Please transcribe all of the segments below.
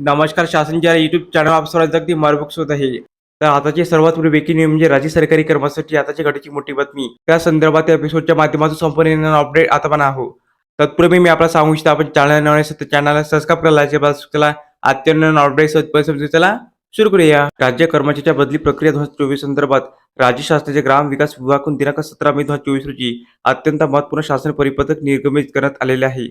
नमस्कार शासनच्या YouTube channel आप सर्वांचं अगदी मार्गदर्शक होत आहे. तर आताची सर्वात मोठी ब्रेकिंग न्यूज म्हणजे राज्य सरकारी कर्मचाऱ्यांची आताची घडीची मोठी बातमी. त्या संदर्भात या एपिसोडच्या माध्यमातून संपूर्ण अपडेट आता पण आहो तत्पूर्वी मी आपल्याला सांगू इच्छितो आपण चॅनल नवीन असेल चॅनलला सबस्क्राईब करायला अत्यंत अपडेट समजून चला. सुरू करूया. राज्य कर्मचाऱ्याच्या बदली प्रक्रिया दोन हजार चोवीस संदर्भात राज्य शासनाचे ग्राम विकास विभागाकडून दिनांक सतरा मे दोन हजार चोवीस रोजी अत्यंत महत्त्वपूर्ण शासन परिपत्रक निर्गमित करण्यात आलेले आहे.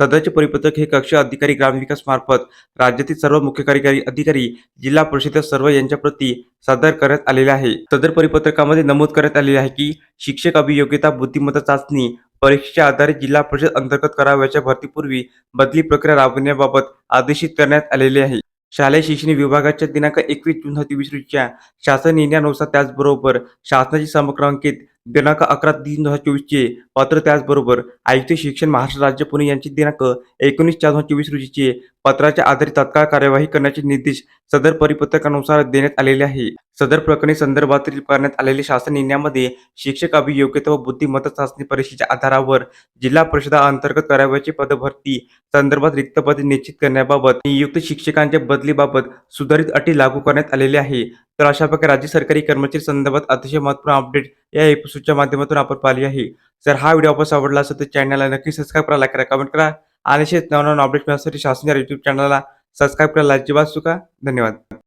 सदरचे परिपत्रक हे कक्ष अधिकारी ग्रामविकास मार्फत राज्यातील सर्व मुख्य कार्यकारी अधिकारी जिल्हा परिषद सर्व यांच्या प्रती सादर करण्यात आलेले आहे. सदर परिपत्रकामध्ये नमूद करण्यात आलेले आहे की शिक्षक अभियोग्यता बुद्धिमत्ता चाचणी परीक्षेच्या आधारे जिल्हा परिषद अंतर्गत करावयाच्या भरतीपूर्वी बदली प्रक्रिया राबविण्याबाबत आदेशित करण्यात आलेले आहे. शालेय शिक्षण विभागाच्या दिनांक एकवीस जून दोन तेवीस रोजीच्या शासन निर्णयानुसार त्याचबरोबर शासनाची समक्रमांकित दिनांक अकरा तीन दोन हजार चोवीसचे पत्र त्याचबरोबर आयुक्त शिक्षण महाराष्ट्र राज्य पुणे यांचे दिनांक एकोणीस चार दोन हजार चोवीस रोजीचे पत्राच्या आधारे तात्काळ कार्यवाही करण्याचे निर्देश सदर परिपत्रकानुसार देण्यात आलेले आहे. सदर प्रकरणी संदर्भातील करण्यात आलेल्या शासन निर्णयामध्ये शिक्षक अभियोग्यता व बुद्धिमत्ता चाचणी परीक्षेच्या आधारावर जिल्हा परिषदा अंतर्गत करावयाची पदभरती संदर्भात रिक्त पदे निश्चित करण्याबाबत नियुक्त शिक्षकांच्या बदलीबाबत सुधारित अटी लागू करण्यात आलेल्या आहे. तर अशा प्रकारे राज्य सरकारी कर्मचारी संदर्भात अतिशय महत्त्वपूर्ण अपडेट या एपिसोडच्या माध्यमातून आपण पाहिली आहे. जर हा व्हिडिओ आपण आवडला असेल तर चॅनलला नक्की सबस्क्राईब करा लाईक करा कमेंट करा आणि असेच नवनवीन अपडेट मिळण्यासाठी शासनाच्या युट्यूब चॅनलला सबस्क्राईब करायला अजिबात चुका धन्यवाद.